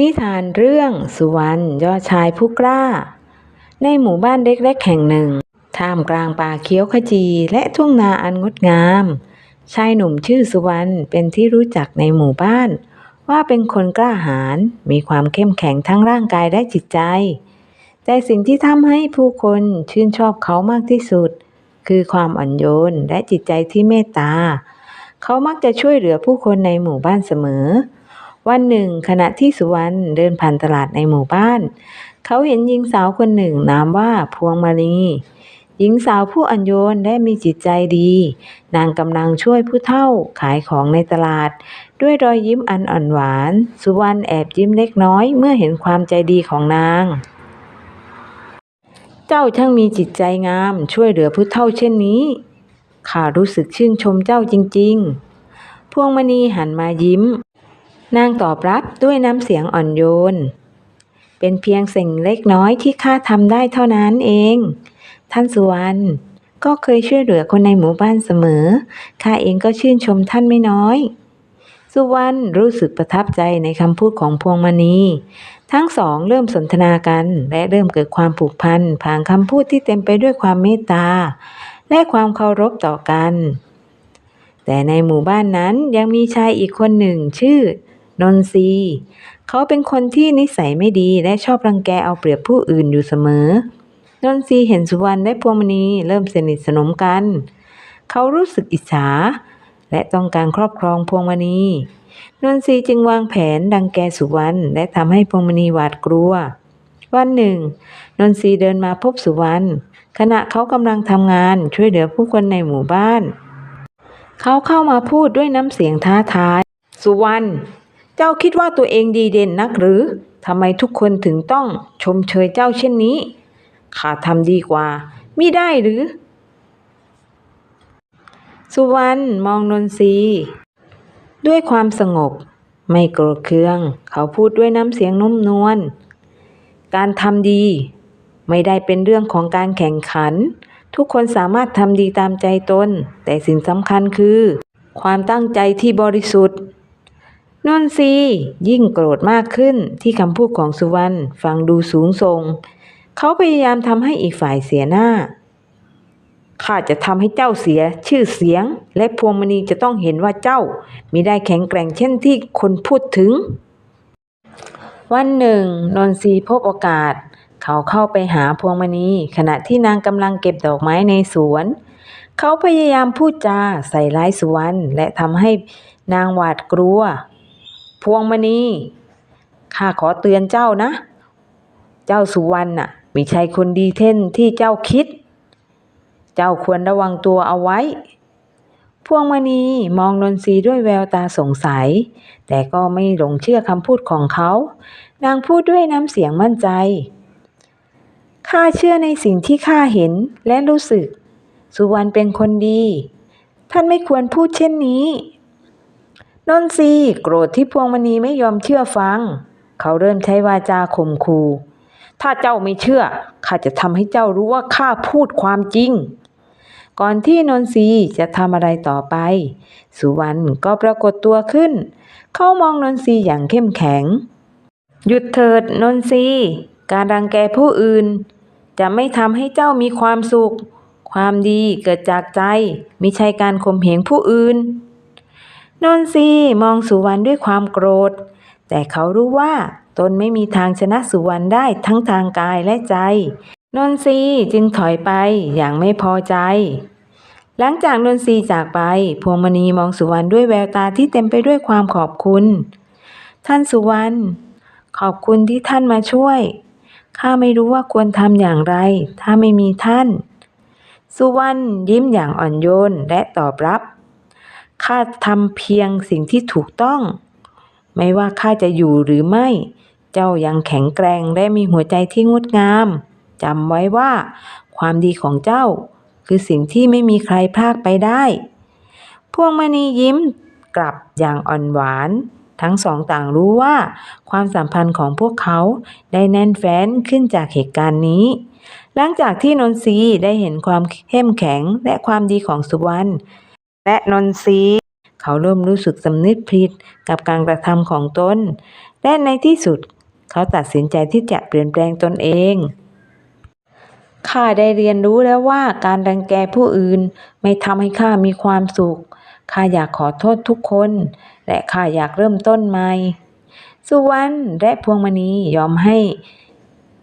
นิทานเรื่องสุวรรณยอดชายผู้กล้า ในหมู่บ้านเล็กๆแห่งหนึ่ง ท่ามกลางป่าเขียวขจีและทุ่งนาอันงดงาม ชายหนุ่มชื่อสุวรรณเป็นที่รู้จักในหมู่บ้าน ว่าเป็นคนกล้าหาญมีความเข้มแข็งทั้งร่างกายและจิตใจ แต่สิ่งที่ทำให้ผู้คนชื่นชอบเขามากที่สุด คือความอ่อนโยนและจิตใจที่เมตตา เขามักจะช่วยเหลือผู้คนในหมู่บ้านเสมอ วันหนึ่ง ขณะที่สุวรรณเดินผ่านตลาดในหมู่บ้าน เขาเห็นหญิงสาวคนหนึ่งนามว่าพวงมาลีหญิงสาวผู้อ่อนโยนและมีจิตใจดี นางกำลังช่วยผู้เฒ่าขายของในตลาด ด้วยรอยยิ้มอันอ่อนหวาน สุวรรณแอบยิ้มเล็กน้อยเมื่อเห็นความใจดีของนาง เจ้าช่างมีจิตใจงามช่วยเหลือผู้เฒ่าเช่นนี้ข้ารู้สึกชื่นชมเจ้าจริง ๆ พวงมณีหันมายิ้ม นางตอบรับด้วยน้ำเสียงอ่อนโยน เป็นเพียงสิ่งเล็กน้อยที่ข้าทำได้เท่านั้นเอง ท่านสุวรรณก็เคยช่วยเหลือคนในหมู่บ้านเสมอ ข้าเองก็ชื่นชมท่านไม่น้อย สุวรรณรู้สึกประทับใจในคำพูดของพวงมณีทั้งสองเริ่มสนทนากัน และเริ่มเกิดความผูกพันผ่านคำพูดที่เต็มไปด้วยความเมตตา และความเคารพต่อกัน แต่ในหมู่บ้านนั้นยังมีชายอีกคนหนึ่งชื่อ นนทรีเขาเป็นคนที่นิสัยไม่ดีและชอบรังแกเอาเปรียบผู้อื่นอยู่เสมอนนทรีเห็นสุวรรณและพวงมณีเริ่มสนิทสนมกัน เขารู้สึกอิจฉา และต้องการครอบครองพวงมณีนนทรีจึงวางแผนดังแกสุวรรณและทำให้พวงมณีหวาดกลัว วันหนึ่ง นนทรีเดินมาพบสุวรรณขณะเขากำลังทำงานช่วยเหลือผู้คนในหมู่บ้าน เขาเข้ามาพูดด้วยน้ำเสียงท้าทาย สุวรรณ เจ้าคิดว่าตัวเองดีเด่นนักหรือทำไมทุกคนถึงต้องชมเชยเจ้าเช่นนี้ข้าทำดีกว่ามิได้หรือ สุวรรณมองนนทรีด้วยความสงบ ไม่โกรธเคือง เขาพูดด้วยน้ำเสียงนุ่มนวลการทำดี ไม่ได้เป็นเรื่องของการแข่งขัน ทุกคนสามารถทำดีตามใจตน แต่สิ่งสำคัญคือ ความตั้งใจที่บริสุทธิ์ นนทรียิ่งโกรธมากขึ้นที่คำพูดของสุวรรณฟังดูสูงส่ง เขาพยายามทำให้อีกฝ่ายเสียหน้า ข้าจะทำให้เจ้าเสียชื่อเสียง และพวงมณีจะต้องเห็นว่าเจ้ามิได้แข็งแกร่งเช่นที่คนพูดถึง วันหนึ่ง นนทรีพบโอกาส เขาเข้าไปหาพวงมณี ขณะที่นางกำลังเก็บดอกไม้ในสวน เขาพยายามพูดจาใส่ร้ายสุวรรณและทำให้นางหวาดกลัว พวงมณีข้าขอเตือนเจ้านะ เจ้าสุวรรณน่ะไม่ใช่คนดีเท่นที่เจ้าคิด เจ้าควรระวังตัวเอาไว้ พวงมณีมองนนทรีด้วยแววตาสงสัย แต่ก็ไม่หลงเชื่อคำพูดของเขา นางพูดด้วยน้ำเสียงมั่นใจข้าเชื่อในสิ่งที่ข้าเห็นและรู้สึก สุวรรณเป็นคนดี ท่านไม่ควรพูดเช่นนี้ นนทรีโกรธที่พวงมณีไม่ยอมเชื่อฟัง เขาเริ่มใช้วาจาข่มขู่ถ้าเจ้าไม่เชื่อข้าจะทำให้เจ้ารู้ว่าข้าพูดความจริง ก่อนที่นนทรีจะทำอะไรต่อไป สุวรรณก็ปรากฏตัวขึ้น เขามองนนทรีอย่างเข้มแข็ง หยุดเถิดนนทรีการรังแกผู้อื่น จะไม่ทำให้เจ้ามีความสุข ความดีเกิดจากใจ ไม่ใช่การข่มเหงผู้อื่น นนทรีมองสุวรรณด้วยความโกรธ แต่เขารู้ว่าตนไม่มีทางชนะสุวรรณได้ทั้งทางกายและใจ นนทรีจึงถอยไปอย่างไม่พอใจ หลังจากนนทรีจากไป พวงมณีมองสุวรรณด้วยแววตาที่เต็มไปด้วยความขอบคุณ ท่านสุวรรณขอบคุณที่ท่านมาช่วย ข้าไม่รู้ว่าควรทำอย่างไร ถ้าไม่มีท่าน สุวรรณยิ้มอย่างอ่อนโยนและตอบรับ ข้าทำเพียงสิ่งที่ถูกต้อง ไม่ว่าข้าจะอยู่หรือไม่ เจ้ายังแข็งแกร่งและมีหัวใจที่งดงามจำไว้ว่า ความดีของเจ้า คือสิ่งที่ไม่มีใครพรากไปได้ พวงมณียิ้มกลับอย่างอ่อนหวาน ทั้งสองต่างรู้ว่า ความสัมพันธ์ของพวกเขาได้แน่นแฟ้นขึ้นจากเหตุการณ์นี้ หลังจากที่นนทรีได้เห็นความเข้มแข็งและความดีของสุวรรณ และนนทรีเขาเริ่มรู้สึกสำนึกผิดกับการกระทำของตน และในที่สุด เขาตัดสินใจที่จะเปลี่ยนแปลงตนเองข้าได้เรียนรู้แล้วว่าการรังแกผู้อื่นไม่ทำให้ข้ามีความสุข ข้าอยากขอโทษทุกคน และข้าอยากเริ่มต้นใหม่ สุวรรณและพวงมณียอมให้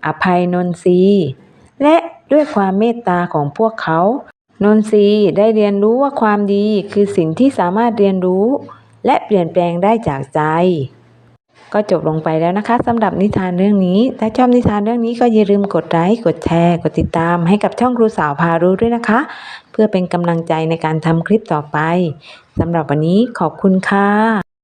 อภัยนนทรีและด้วยความเมตตาของพวกเขา นนทรีย์ได้เรียนรู้ว่าความดีคือสิ่งที่สามารถเรียนรู้ และเปลี่ยนแปลงได้จากใจ ก็จบลงไปแล้วนะคะสำหรับนิทานเรื่องนี้ ถ้าชอบนิทานเรื่องนี้ก็อย่าลืมกดไลค์กดแชร์กดติดตาม ให้กับช่องครูสาวพารู้ด้วยนะคะ เพื่อเป็นกำลังใจในการทำคลิปต่อไปสำหรับวันนี้ขอบคุณค่ะ